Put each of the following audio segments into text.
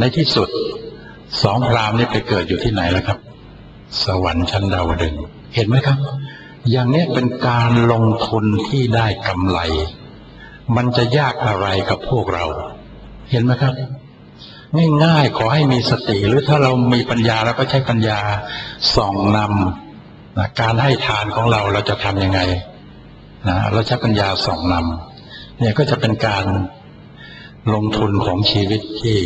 ในที่สุด สองพรามนี่ไปเกิดอยู่ที่ไหนแล้วครับ สวรรค์ชั้นดาวดึงเห็นไหมครับ อย่างนี้เป็นการลงทุนที่ได้กำไร มันจะยากอะไรกับพวกเรา เห็นไหมครับง่ายๆขอให้มีสติหรือถ้าเรามีปัญญาเราก็ใช้ปัญญาส่องนำนะการให้ทานของเราเราจะทำยังไงนะเราใช้ปัญญาส่องนำเนี่ยก็จะเป็นการลงทุนของชีวิตที่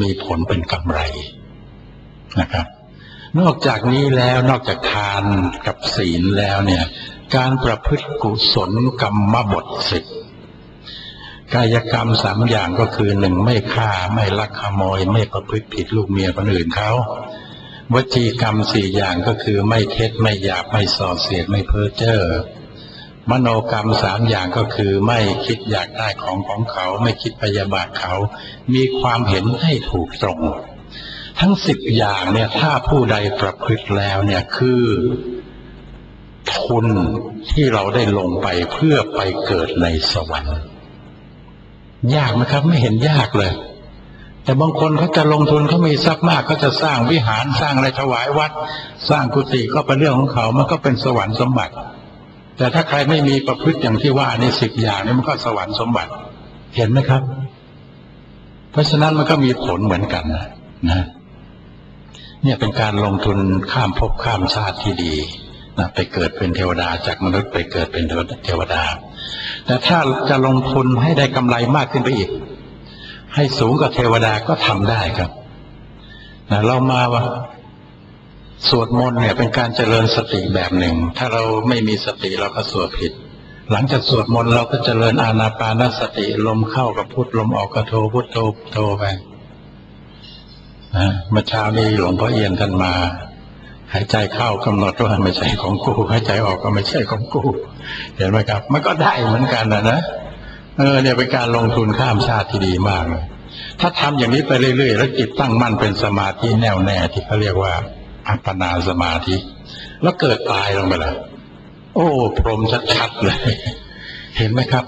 มีผลเป็นกำไรนะครับ นอกจากนี้แล้วนอกจากทานกับศีลแล้วเนี่ย การประพฤติกุศลกรรมบทสิบกายกรรมสามอย่างก็คือหนึ่งไม่ฆ่าไม่ลักขโมย ไม่ประพฤติผิดลูกเมียคนอื่นเขาวจีกรรมสี่อย่างก็คือไม่เท็จไม่หยาบไม่ส่อเสียดไม่เพ้อเจ้อ มโนกรรมสามอย่างก็คือไม่คิดอยากได้ของของเขา ไม่คิดพยาบาทเขา มีความเห็นให้ถูกตรง ทั้งสิบอย่างเนี่ยถ้าผู้ใดประพฤติแล้วเนี่ยคือทุนที่เราได้ลงไปเพื่อไปเกิดในสวรรค์ ยากไหมครับ ไม่เห็นยากเลย แต่บางคนเขาจะลงทุนเขามีทรัพย์มากเขาจะสร้างวิหารสร้างอะไรถวายวัด สร้างกุฏิก็เป็นเรื่องของเขามันก็เป็นสวรรค์สมบัติ แต่ถ้าใครไม่มีประพฤติอย่างที่ว่านี่สิบอย่างนี่มันก็สวรรค์สมบัติ เห็นไหมครับ เพราะฉะนั้นมันก็มีผลเหมือนกันนะนะเนี่ยเป็นการลงทุนข้ามภพข้ามชาติที่ดีนะไปเกิดเป็นเทวดาจากมนุษย์ไปเกิดเป็นเทวดา แต่ถ้าจะลงทุนให้ได้กำไรมากขึ้นไปอีก ให้สูงกว่าเทวดาก็ทำได้ครับนะเรามาว่า สวดมนต์เนี่ยเป็นการเจริญสติแบบหนึ่ง ถ้าเราไม่มีสติเราก็สวดผิด หลังจากสวดมนต์เราก็เจริญอานาปานสติลมเข้ากับพุทลมออกก็โทพุทโทโทไปนะเมื่อเช้านี้หลวงพ่อเอียนท่านมา หายใจเข้ากำหนดว่าไม่ใช่ของกูหายใจออกก็ไม่ใช่ของกูเห็นไหมครับ มันก็ได้เหมือนกันนะนะเออเนี่ยเป็นการลงทุนข้ามชาติที่ดีมากเลยถ้าทำอย่างนี้ไปเรื่อยๆ แล้วจิตตั้งมั่นเป็นสมาธิแน่วแน่ที่เขาเรียกว่า อัปปนาสมาธิ แล้วเกิดตายลงไปละโอ้พรมชัดๆเลย เห็นไหมครับ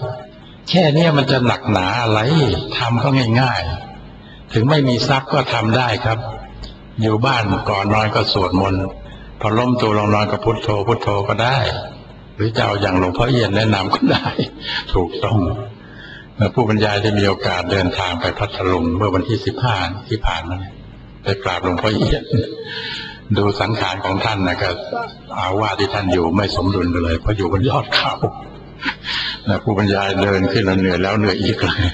แค่เนี้ยมันจะหนักหนาอะไรทำก็ง่ายๆ ถึงไม่มีทรัพย์ก็ทำได้ครับ อยู่บ้านก่อนนอนก็สวดมนต์พอล้มตัวลงนอนก็พุทโธพุทโธก็ได้ หรือจะเอาอย่างหลวงพ่อเอียนแนะนำก็ได้ ถูกต้องผู้บรรยายได้มีโอกาสเดินทางไปพัทลุงเมื่อวันที่สิบห้าที่ผ่านมาไปกราบหลวงพ่อเอียน ดูสังขารของท่านนะครับอาว่าที่ท่านอยู่ไม่สมดุลกันเลย เพราะอยู่บนยอดเขานะผู้บรรยายเดินขึ้นแล้วเหนื่อยแล้วเหนื่อยอีกเลย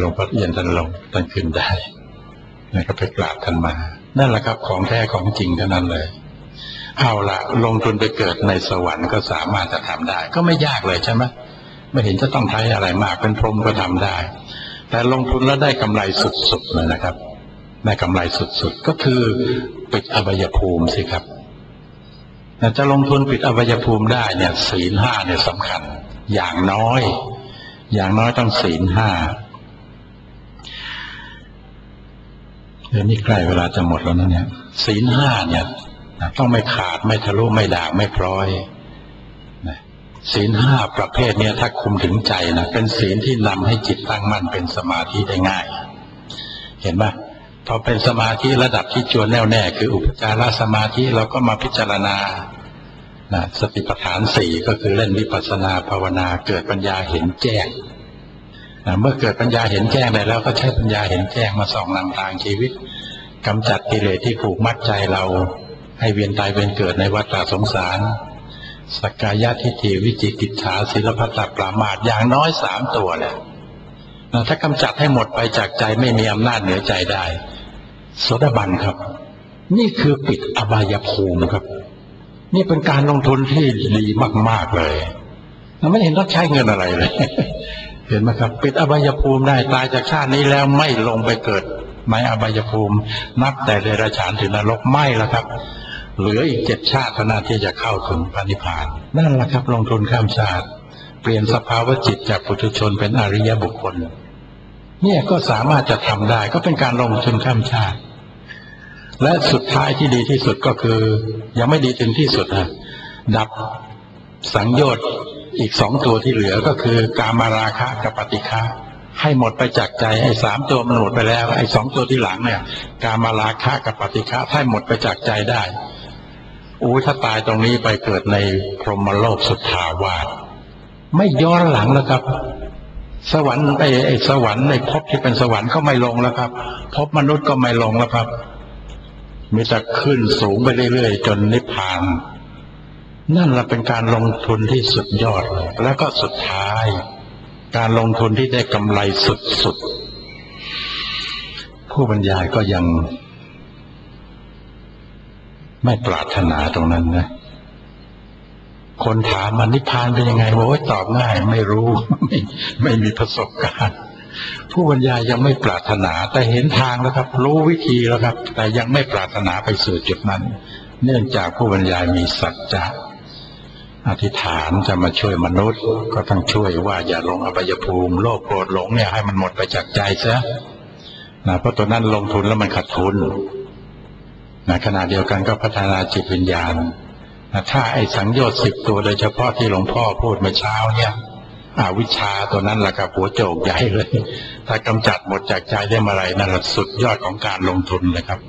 หลวงพ่อเอียนท่านลงท่านขึ้นได้นะก็ไปกราบท่านมา นั่นแหละครับของแท้ของจริงเท่านั้นเลย เอาละลงทุนไปเกิดในสวรรค์ก็สามารถจะทำได้ ก็ไม่ยากเลยใช่ไหมไม่เห็นจะต้องใช้อะไรมากเป็นพรหมก็ทำได้ แต่ลงทุนแล้วได้กำไรสุดๆเลยนะครับได้กำไรสุดๆ ก็คือ ปิดอบายภูมิสิครับจะลงทุนปิดอบายภูมิได้เนี่ย ศีลห้าเนี่ยสำคัญ อย่างน้อย อย่างน้อยต้องศีลห้าเดี๋ยวนี้ใกล้เวลาจะหมดแล้วนะเนี่ย ศีลห้าเนี่ยต้องไม่ขาดไม่ทะลุไม่ด่างไม่พร้อยศีลห้าประเภทนี้ถ้าคุมถึงใจนะเป็นศีลที่นำให้จิตตั้งมั่นเป็นสมาธิได้ง่าย เห็นไหม พอเป็นสมาธิระดับที่จวนแน่วแน่ คืออุปจารสมาธิเราก็มาพิจารณานะสติปัฏฐานสี่ก็คือเล่นวิปัสนาภาวนาเกิดปัญญาเห็นแจ้งนะเมื่อเกิดปัญญาเห็นแจ้งได้แล้วก็ใช้ปัญญาเห็นแจ้งมาส่องนำทางชีวิตกำจัดกิเลสที่ผูกมัดใจเรา ให้เวียนตายเวียนเกิดในวัฏสงสาร สกายะทิฏฐิวิจิกิจฉาศิลพัตตปรามาทอย่างน้อยสามตัวแหละถ้ากำจัดให้หมดไปจากใจไม่มีอำนาจเหนือใจได้ โสดาบันครับ นี่คือปิดอบายภูมิครับ นี่เป็นการลงทุนที่ดีมาก ๆ เลยเราไม่เห็นต้องใช้เงินอะไรเลย เห็นไหมครับ ปิดอบายภูมิได้ตายจากชาตินี้แล้วไม่ลงไปเกิดไม่อบายภูมิ นับแต่เดรัจฉานถึงนรกไม่แล้วครับ เหลืออีกเจ็ดชาติเท่านั้นที่จะเข้าถึงพระนิพพานนั่นแหละครับ ลงทุนข้ามชาติ เปลี่ยนสภาวะจิตจากปุถุชนเป็นอริยบุคคลเนี่ยก็สามารถจะทำได้ก็เป็นการลงทุนข้ามชาติ และสุดท้ายที่ดีที่สุดก็คือ ยังไม่ดีถึงที่สุดนะดับสังโยชน์อีกสองตัวที่เหลือก็คือ กามาราคะกับปฏิฆะให้หมดไปจากใจไอ้สามตัวมันหมดไปแล้ว ไอ้สองตัวที่หลังเนี่ย การมาราคะกับปฏิฆะให้หมดไปจากใจได้อู้ถ้าตายตรงนี้ไปเกิดในพรหมโลกสุทาวาสไม่ย้อนหลังแล้วครับ สวรรค์ไอ้ไอ้สวรรค์ในภพที่เป็นสวรรค์ก็ไม่ลงแล้วครับภพมนุษย์ก็ไม่ลงแล้วครับ มีแต่ขึ้นสูงไปเรื่อยๆ จนนิพพาน นั่นแหละเป็นการลงทุนที่สุดยอด แล้วก็สุดท้าย การลงทุนที่ได้กำไรสุดๆ ผู้บรรยายก็ยัง ไม่ปรารถนาตรงนั้นนะ คนถามมันนิพพานเป็นยังไงบอกว่าตอบง่าย ไม่รู้ ไม่ไม่มีประสบการณ์ ผู้บรรยายยังไม่ปรารถนา แต่เห็นทางแล้วครับ รู้วิธีแล้วครับ แต่ยังไม่ปรารถนาไปสู่จุดนั้น เนื่องจากผู้บรรยายมีสัจจะอธิษฐานจะมาช่วยมนุษย์ ก็ต้องช่วยว่าอย่าลงอบายภูมิ โลภโกรธหลงเนี่ยให้มันหมดไปจากใจซะนะเพราะตัวนั้นลงทุนแล้วมันขาดทุนนะขณะเดียวกันก็พัฒนาจิตวิญญาณนะถ้าไอ้สังโยชน์สิบตัวโดยเฉพาะที่หลวงพ่อพูดเมื่อเช้าเนี่ย อวิชชาตัวนั้นแหละครับหัวโจกใหญ่เลย ถ้ากำจัดหมดจากใจได้เมื่อไรนั่นแหละสุดยอดของการลงทุนเลยครับ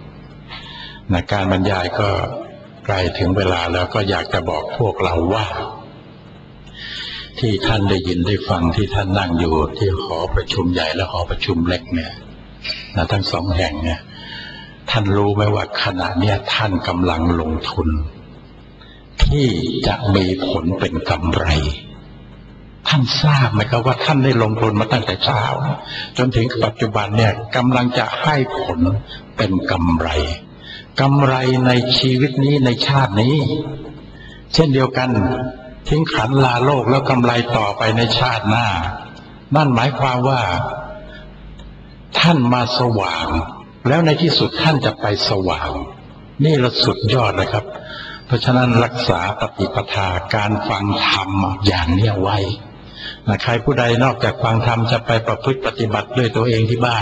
นะการบรรยายก็ใกล้ถึงเวลาแล้วก็อยากจะบอกพวกเราว่า ที่ท่านได้ยินได้ฟังที่ท่านนั่งอยู่ ที่หอประชุมใหญ่และหอประชุมเล็กเนี่ยนะทั้งสองแห่งเนี่ย ท่านรู้ไหมว่าขณะเนี้ยท่านกำลังลงทุน ที่จะมีผลเป็นกำไร ท่านทราบไหมครับว่าท่านได้ลงทุนมาตั้งแต่เช้า จนถึงปัจจุบันเนี่ยกำลังจะให้ผลเป็นกำไรกำไรในชีวิตนี้ในชาตินี้ เช่นเดียวกัน ทิ้งขันลาโลกแล้วกำไรต่อไปในชาติหน้า นั่นหมายความว่า ท่านมาสว่าง แล้วในที่สุดท่านจะไปสว่าง นี่ละสุดยอดเลยครับ เพราะฉะนั้นรักษาปฏิปทาการฟังธรรมอย่างเนี้ยไว้ ใครผู้ใดนอกจากฟังธรรมจะไปประพฤติปฏิบัติด้วยตัวเองที่บ้าน